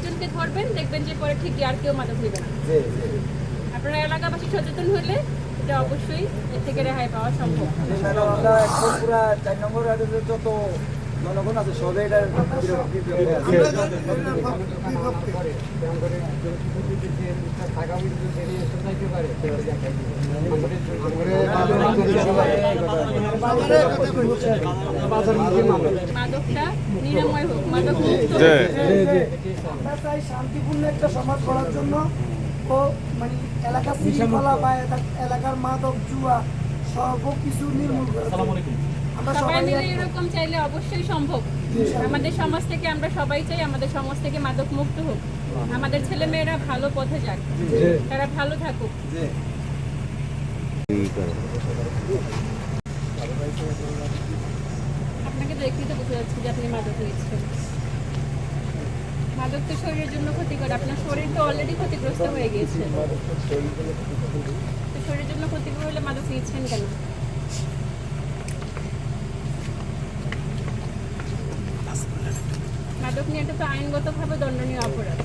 কয়েকজনকে ধরবেন দেখবেন যে পরে ঠিক আর কেউ মাদক নেবে না। আপনারা এলাকাবাসী সচেতন হলে এটা অবশ্যই এর থেকে রেহাই পাওয়া সম্ভব। পুরা চার নম্বর যত জনগণ আছে এটার বিরোধী আছে। মাদকটা নিরাময় হোক মাদক মুক্ত হোক। আমরা চাই শান্তিপূর্ণ একটা সমাজ গড়ার জন্য ও মানে এলাকার শৃঙ্খলা বা এলাকার মাদক জুয়া সর্বকিছু নির্মূল করে আমরা সবাই সবাই মিলে এরকম চাইলে অবশ্যই সম্ভব। আমাদের সমাজ থেকে আমরা সবাই চাই আমাদের সমাজ থেকে মাদক মুক্ত হোক আমাদের ছেলে মেয়েরা ভালো পথে যাক। তারা ভালো থাকুক। আপনাকে দেখলেই তো বোঝা যাচ্ছে যে আপনি মাদক নিচ্ছেন। মাদক তো শরীরের জন্য ক্ষতিকর। আপনার শরীর অলরেডি ক্ষতিগ্রস্ত হয়ে গিয়েছে। শরীরের জন্য ক্ষতিকর হলে মাদক নিচ্ছেন কেন? মাদক নিয়ে এটা তো আইনগতভাবে দণ্ডনীয় অপরাধ।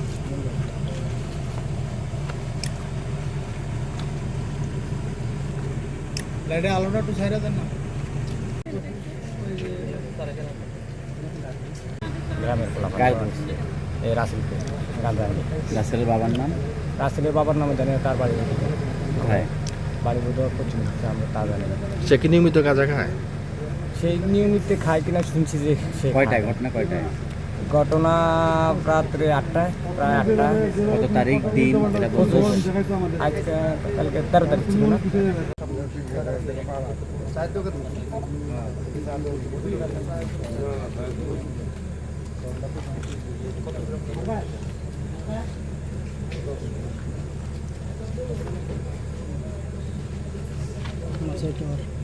লাইটে আলোটা একটু ছাইরা দেন না। রাসেলের বাবার নাম? রাসেলের বাবার নামে জানি না, তার বাড়ি। কোথায়। বাড়ি বোধ পশ্চিম আমরা তা জানি সে কি নিয়মিত গাঁজা খায়? সেই নিয়মিত খায় কিনা শুনছি যে সে কয়টায়? ঘটনা কয়টায়? ঘটনা রাত্রে আটটায় প্রায় আটটা। কত তারিখ দিন আজকে কালকে তেরো তারিখ ছিল না? আচ্ছা, এটা আর-